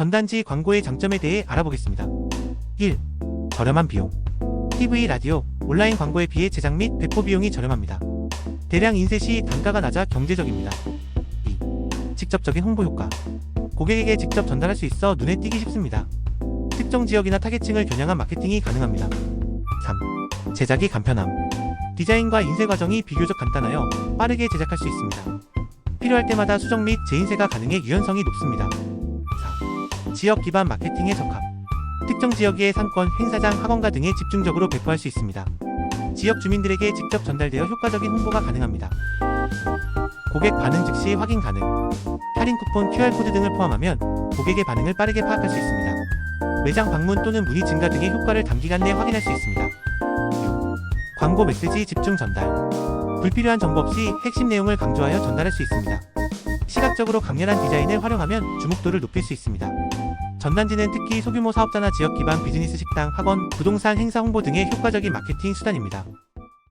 전단지 광고의 장점에 대해 알아보겠습니다. 1. 저렴한 비용. TV, 라디오, 온라인 광고에 비해 제작 및 배포 비용이 저렴합니다. 대량 인쇄 시 단가가 낮아 경제적입니다. 2. 직접적인 홍보 효과. 고객에게 직접 전달할 수 있어 눈에 띄기 쉽습니다. 특정 지역이나 타겟층을 겨냥한 마케팅이 가능합니다. 3. 제작이 간편함. 디자인과 인쇄 과정이 비교적 간단하여 빠르게 제작할 수 있습니다. 필요할 때마다 수정 및 재인쇄가 가능해 유연성이 높습니다. 4. 지역 기반 마케팅에 적합. 특정 지역의 상권, 행사장, 학원가 등에 집중적으로 배포할 수 있습니다. 지역 주민들에게 직접 전달되어 효과적인 홍보가 가능합니다. 고객 반응 즉시 확인 가능. 할인 쿠폰, QR코드 등을 포함하면 고객의 반응을 빠르게 파악할 수 있습니다. 매장 방문 또는 문의 증가 등의 효과를 단기간 내에 확인할 수 있습니다. 6. 광고 메시지 집중 전달. 불필요한 정보 없이 핵심 내용을 강조하여 전달할 수 있습니다. 시각적으로 강렬한 디자인을 활용하면 주목도를 높일 수 있습니다. 전단지는 특히 소규모 사업자나 지역 기반 비즈니스 식당, 학원, 부동산 행사 홍보 등의 효과적인 마케팅 수단입니다.